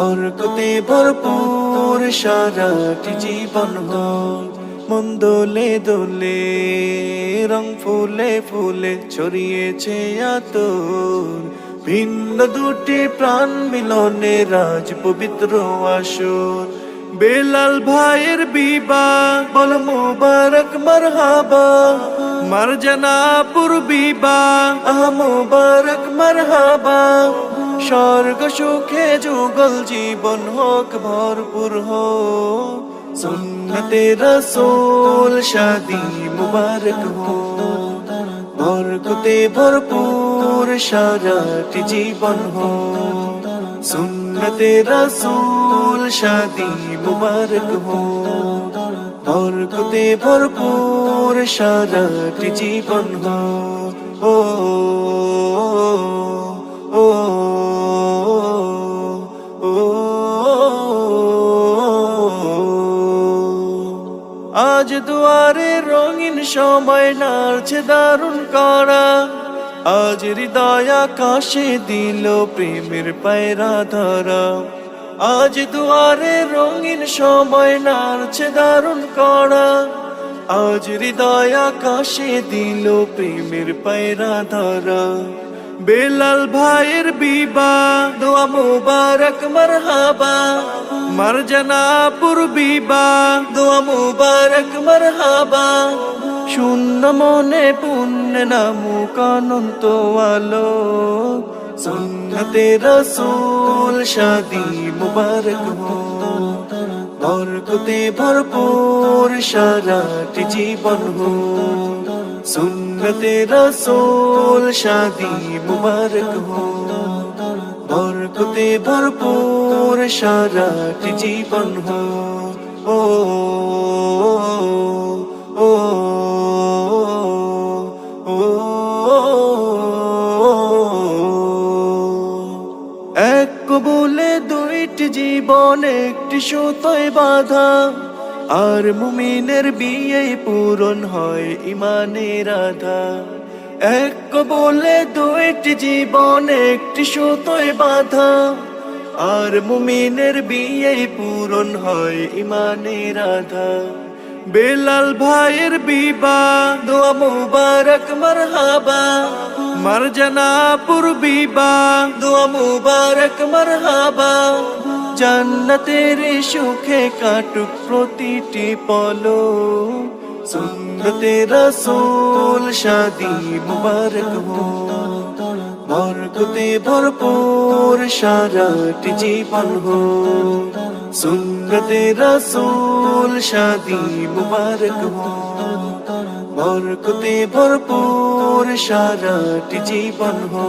বরকতে ভরপুর সারাটি জীবন মন দোলে দোলে, রং ফুলে ফুলে ছড়িয়েছে আতর। ভিন্ন দুটি প্রাণ মিলনে রাজ পবিত্র আসর। বেলাল ভাইয়ের বিবা বল মুবারক, মারহাবা। মারজানাপুর বিবা আহ মুবারক, মারহাবা। স্বর্গ, সুখে যুগল জীবন হোক, ভরপুর হোক। সুন্নতে রসুল শাদি মুবারক হো বরকতে ভরপুর সারাটি জীবন হো সুন্নতে রসুল শাদি মুবারক হো বরকতে ভরপুর সারাটি জীবন হো ও ও দুয়ারে রঙিন সময় নাড়ছে দারুণ করা। আজ হৃদয় আকাশে দিল প্রেমের পায়রা ধরা। আজ দুয়ারে রঙিন সময় নাড়ছে দারুণ করা। আজ হৃদয় আকাশে দিল প্রেমের পায়রা ধরা। বেলাল ভাইয়ের বিবা দোয়া মুবারক মারহাবা। মারজানাপুর বিবা দোয়া মুবারক মারহাবা। শূন্য মনে পুণ্য নামুক অনন্ত আলো সুন্নতে রসুল শাদি মুবারক বরকতে ভরপুর সারাটি জীবন সুন্নতে রসুল শাদি মুবারক হো। বরকতে ভরপুর সারাটি জীবন হো। ও এক কবুলে দুইটি জীবন, একটি সুতোয় বাধা। আর মুমিনের বিয়ে পূরণ হয় ইমানের আধা। এক কবুলে দুইটি জীবন, একটি সুতোয় বাধা। আর মুমিনের বিয়ে পূরণ হয় ইমানের আধা। বেলাল ভাইয়ের বিবা দোয়া মুবারক, মারহাবা। মারজানাপুর বিবা দোয়া মুবারক, মারহাবা। জান্নাতের সুখে কাটুক প্রতিটি পলো সুন্নতে রসুল শাদি মুবারক হো বরকতে ভরপুর সারাটি জীবন হো সুন্নতে রসুল শাদি মুবারক হো বরকতে ভরপুর সারাটি জীবন হো